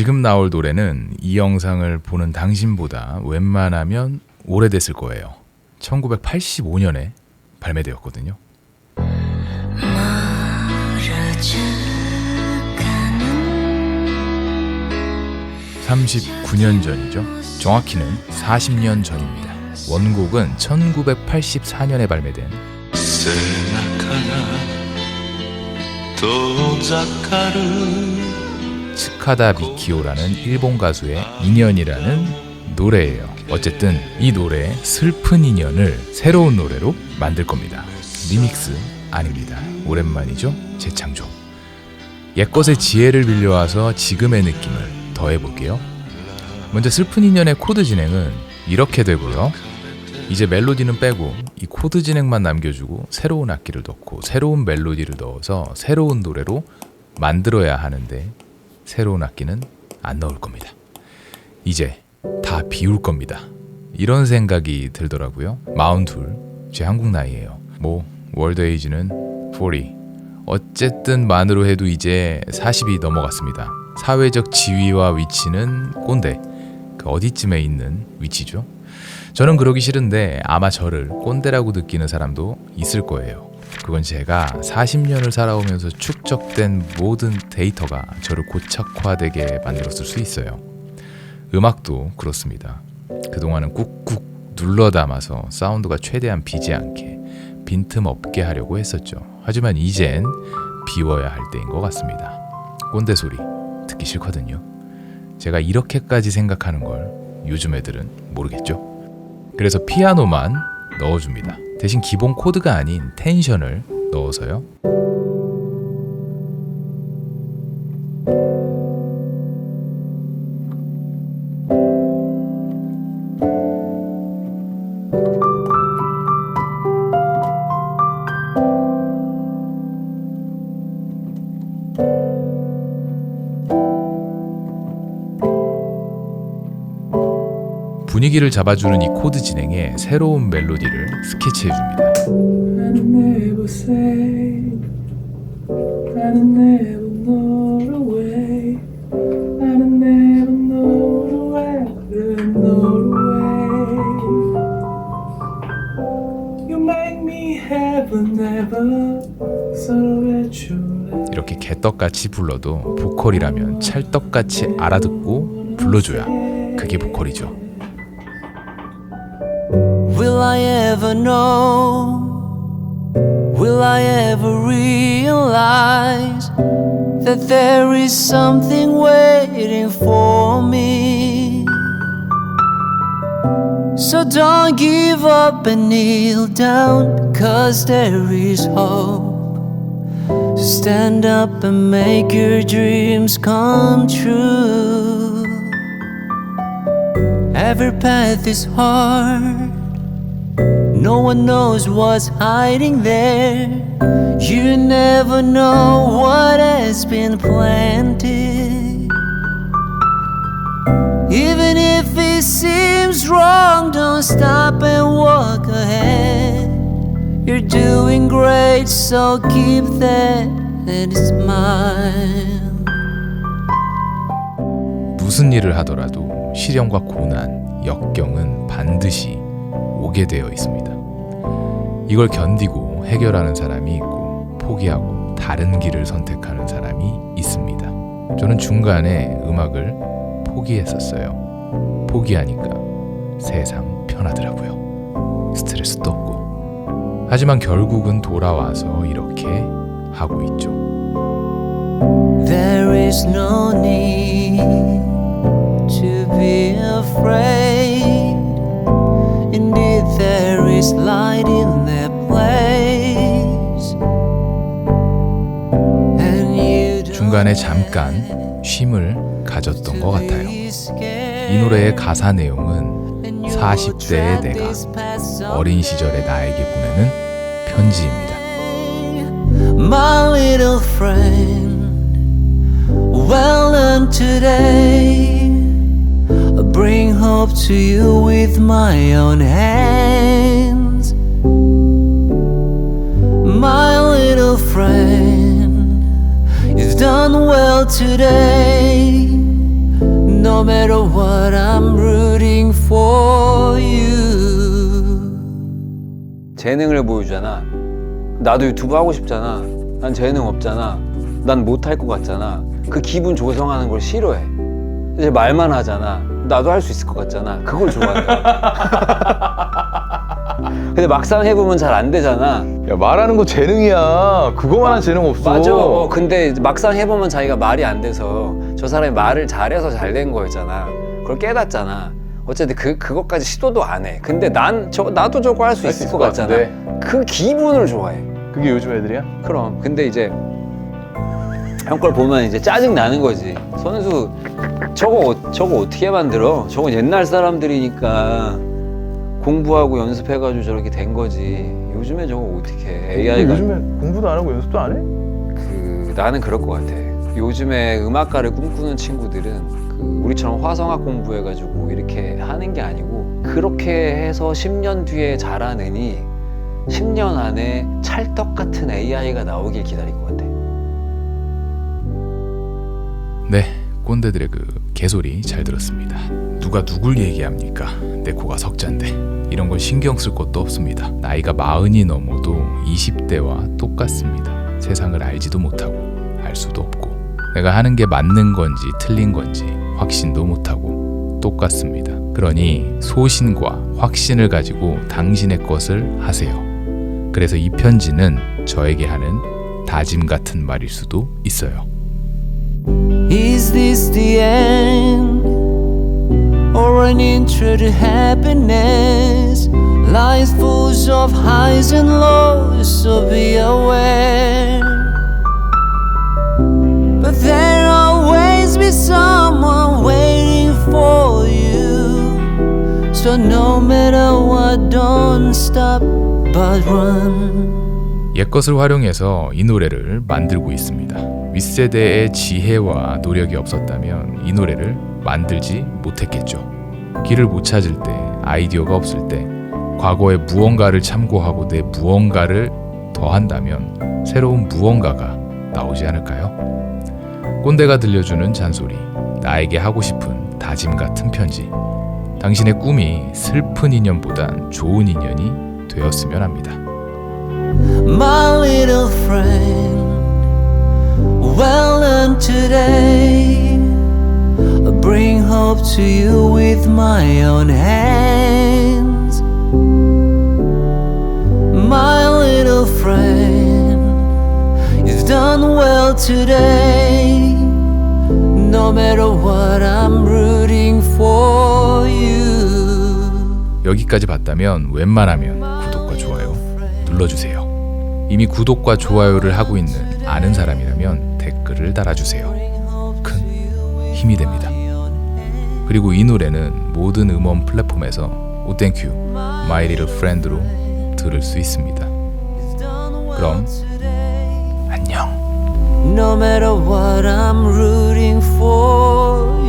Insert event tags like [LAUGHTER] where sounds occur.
지금 나올 노래는 이 영상을 보는 당신보다 웬만하면 오래됐을 거예요. 1985년에 발매되었거든요. 39년 전이죠. 정확히는 40년 전입니다. 원곡은 1984년에 발매된 츠카다 미키오라는 일본 가수의 인연이라는 노래예요. 어쨌든 이 노래의 슬픈 인연을 새로운 노래로 만들 겁니다. 리믹스 아닙니다. 오랜만이죠? 재창조. 옛것의 지혜를 빌려와서 지금의 느낌을 더해볼게요. 먼저 슬픈 인연의 코드 진행은 이렇게 되고요. 이제 멜로디는 빼고 이 코드 진행만 남겨주고 새로운 악기를 넣고 새로운 멜로디를 넣어서 새로운 노래로 만들어야 하는데 새로운 악기는 안 넣을 겁니다. 이제 다 비울 겁니다. 이런 생각이 들더라고요. 마흔둘, 제 한국 나이예요. 뭐 월드 에이지는 40. 어쨌든 만으로 해도 이제 40이 넘어갔습니다. 사회적 지위와 위치는 꼰대. 그 어디쯤에 있는 위치죠? 저는 그러기 싫은데 아마 저를 꼰대라고 느끼는 사람도 있을 거예요. 그건 제가 40년을 살아오면서 축적된 모든 데이터가 저를 고착화되게 만들었을 수 있어요. 음악도 그렇습니다. 그동안은 꾹꾹 눌러 담아서 사운드가 최대한 비지 않게 빈틈 없게 하려고 했었죠. 하지만 이젠 비워야 할 때인 것 같습니다. 꼰대 소리 듣기 싫거든요. 제가 이렇게까지 생각하는 걸 요즘 애들은 모르겠죠. 그래서 피아노만 넣어줍니다. 대신 기본 코드가 아닌 텐션을 넣어서요. 분위기를 잡아주는 이 코드 진행에 새로운 멜로디를 스케치해 줍니다. 이렇게 개떡같이 불러도 보컬이라면 찰떡같이 알아듣고 불러줘야 그게 보컬이죠. Will I ever know? Will I ever realize that there is something waiting for me? So don't give up and kneel down, cause there is hope. Stand up and make your dreams come true. Every path is hard. No one knows what's hiding there. You never know what has been planted. Even if it seems wrong, don't stop and walk ahead. You're doing great, so keep that smile. 무슨 일을 하더라도 시련과 고난, 역경은 반드시 오게 되어 있습니다. 이걸 견디고 해결하는 사람이 있고 포기하고 다른 길을 선택하는 사람이 있습니다. 저는 중간에 음악을 포기했었어요. 포기하니까 세상 편하더라고요. 스트레스도 없고. 하지만 결국은 돌아와서 이렇게 하고 있죠. There is no need to be afraid. 중간에 잠깐 쉼을 가졌던 것 같아요. 이 노래의 가사 내용은 40대의 내가 어린 시절의 나에게 보내는 편지입니다. My little friend, well done today. Bring hope to you with my own hands. Today. No matter what, I'm rooting for you. 재능을 보여주잖아. 나도 유튜브 하고 싶잖아. 난 재능 없잖아. 난 못할 것 같잖아. 그 기분 조성하는 걸 싫어해. 이제 말만 하잖아. 나도 할 수 있을 것 같잖아. 그걸 좋아한다. [LAUGHS] 근데 막상 해보면 잘 안 되잖아. 야 말하는 거 재능이야. 그거만한 재능 없어. 맞아. 어, 근데 막상 해보면 자기가 말이 안 돼서 저 사람이 말을 잘해서 잘 된 거였잖아. 그걸 깨닫잖아. 어쨌든 그 그것까지 시도도 안 해. 근데 난 저 나도 저거 할 수 할수 있을 것것 같잖아. 같은데. 그 기분을 좋아해. 그게 요즘 애들이야? 그럼 근데 이제 형 걸 보면 이제 짜증 나는 거지 선수 저거 어- 저거 어떻게 만들어 저건 옛날 사람들이니까 공부하고 연습해가지고 저렇게 된 거지. 요즘에 저거 어떻게 해 AI가 요즘에 공부도 안 하고 연습도 안 해? 그 나는 그럴 것 같아. 요즘에 음악가를 꿈꾸는 친구들은 그 우리처럼 화성학 공부해가지고 이렇게 하는 게 아니고 그렇게 해서 10년 뒤에 자라느니 10년 안에 찰떡 같은 AI가 나오길 기다릴 것 같아. 네, 꼰대들의 그 개소리 잘 들었습니다. 누가 누굴 얘기합니까? 내 코가 석잔데. 이런 걸 신경 쓸 것도 없습니다. 나이가 마흔이 넘어도 20대와 똑같습니다. 세상을 알지도 못하고 알 수도 없고 내가 하는 게 맞는 건지 틀린 건지 확신도 못하고 똑같습니다. 그러니 소신과 확신을 가지고 당신의 것을 하세요. 그래서 이 편지는 저에게 하는 다짐 같은 말일 수도 있어요. Is this the end? Or an intro to happiness? Life's full of highs and lows, so be aware. But there'll always be someone waiting for you. So no matter what, don't stop but run. 옛것을 활용해서 이 노래를 만들고 있습니다. 윗세대의 지혜와 노력이 없었다면 이 노래를 만들지 못했겠죠. 길을 못 찾을 때, 아이디어가 없을 때, 과거의 무언가를 참고하고 내 무언가를 더한다면 새로운 무언가가 나오지 않을까요? 꼰대가 들려주는 잔소리, 나에게 하고 싶은 다짐 같은 편지. 당신의 꿈이 슬픈 인연보단 좋은 인연이 되었으면 합니다. Well done today. I bring hope to you with my own hands. My little friend, you've done well today. No matter what, I'm rooting for you. 여기까지 봤다면 웬만하면 구독과 좋아요 눌러주세요. 이미 구독과 좋아요를 하고 있는 아는 사람이라면 댓글을 달아주세요. 큰 힘이 됩니다. 그리고 이 노래는 모든 음원 플랫폼에서 오땡큐 마이 리 프렌드로 들을 수 있습니다. 그럼 안녕. No matter what I'm rooting for.